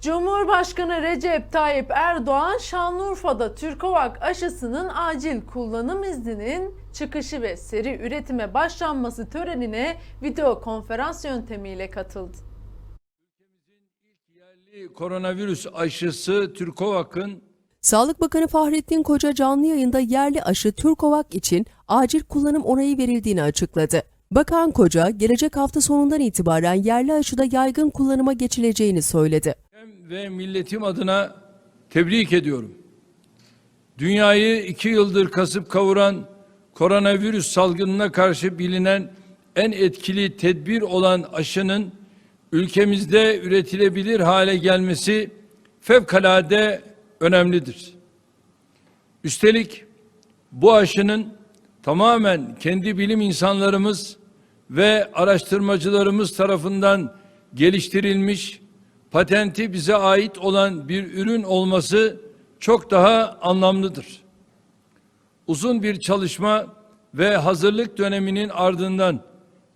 Cumhurbaşkanı Recep Tayyip Erdoğan Şanlıurfa'da Türkovak aşısının acil kullanım izninin çıkışı ve seri üretime başlanması törenine video konferans yöntemiyle katıldı. Yerli koronavirüs aşısı Türkovak'ın Sağlık Bakanı Fahrettin Koca canlı yayında yerli aşı Türkovak için acil kullanım onayı verildiğini açıkladı. Bakan Koca, gelecek hafta sonundan itibaren yerli aşıda yaygın kullanıma geçileceğini söyledi. Ve milletim adına tebrik ediyorum. Dünyayı iki yıldır kasıp kavuran koronavirüs salgınına karşı bilinen en etkili tedbir olan aşının ülkemizde üretilebilir hale gelmesi fevkalade önemlidir. Üstelik bu aşının tamamen kendi bilim insanlarımız ve araştırmacılarımız tarafından geliştirilmiş, patenti bize ait olan bir ürün olması çok daha anlamlıdır. Uzun bir çalışma ve hazırlık döneminin ardından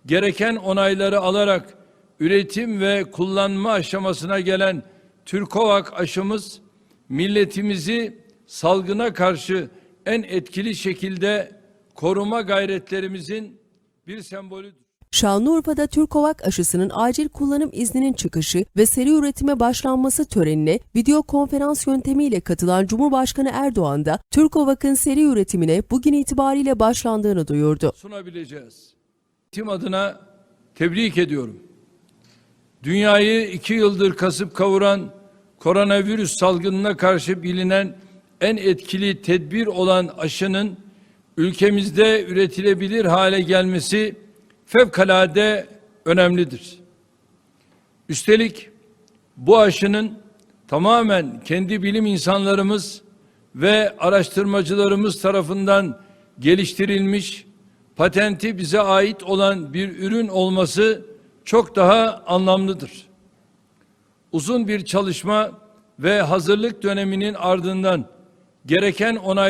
gereken onayları alarak üretim ve kullanma aşamasına gelen Türkovak aşımız milletimizi salgına karşı en etkili şekilde koruma gayretlerimizin bir sembolüdür. Şanlıurfa'da Türkovak aşısının acil kullanım izninin çıkışı ve seri üretime başlanması törenine video konferans yöntemiyle katılan Cumhurbaşkanı Erdoğan da Türkovak'ın seri üretimine bugün itibariyle başlandığını duyurdu. sunabileceğiz. Tim adına tebrik ediyorum. Dünyayı iki yıldır kasıp kavuran koronavirüs salgınına karşı bilinen en etkili tedbir olan aşının ülkemizde üretilebilir hale gelmesi fevkalade önemlidir. Üstelik bu aşının tamamen kendi bilim insanlarımız ve araştırmacılarımız tarafından geliştirilmiş, patenti bize ait olan bir ürün olması çok daha anlamlıdır. Uzun bir çalışma ve hazırlık döneminin ardından gereken onay